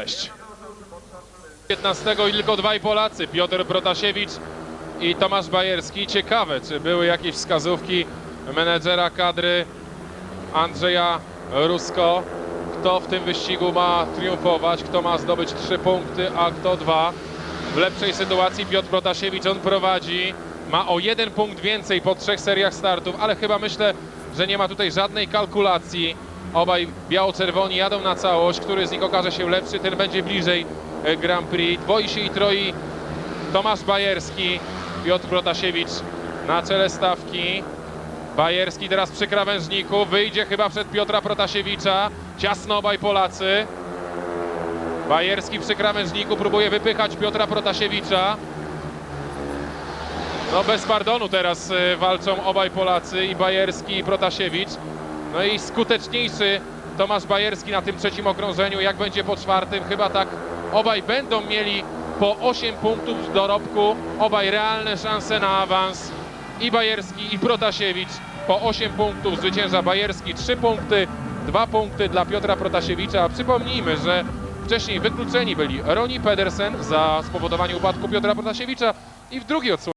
Cześć. 15 i tylko dwaj Polacy, Piotr Protasiewicz i Tomasz Bajerski. Ciekawe, czy były jakieś wskazówki menedżera kadry Andrzeja Rusko, kto w tym wyścigu ma triumfować, kto ma zdobyć trzy punkty, a kto dwa. W lepszej sytuacji Piotr Protasiewicz, on prowadzi, ma o jeden punkt więcej po trzech seriach startów, ale chyba myślę, że nie ma tutaj żadnej kalkulacji. Obaj biało-czerwoni jadą na całość, który z nich okaże się lepszy, ten będzie bliżej e, Grand Prix. Dwoi się i troi Tomasz Bajerski, Piotr Protasiewicz na czele stawki. Bajerski teraz przy krawężniku, wyjdzie chyba przed Piotra Protasiewicza. Ciasno obaj Polacy. Bajerski przy krawężniku próbuje wypychać Piotra Protasiewicza. No bez pardonu teraz e, walczą obaj Polacy i Bajerski i Protasiewicz. No i skuteczniejszy Tomasz Bajerski na tym trzecim okrążeniu, jak będzie po czwartym, chyba tak obaj będą mieli po 8 punktów dorobku, obaj realne szanse na awans. I Bajerski i Protasiewicz po 8 punktów zwycięża Bajerski, 3 punkty, 2 punkty dla Piotra Protasiewicza. A Przypomnijmy, że wcześniej wykluczeni byli Roni Pedersen za spowodowanie upadku Piotra Protasiewicza i w drugiej odsłonie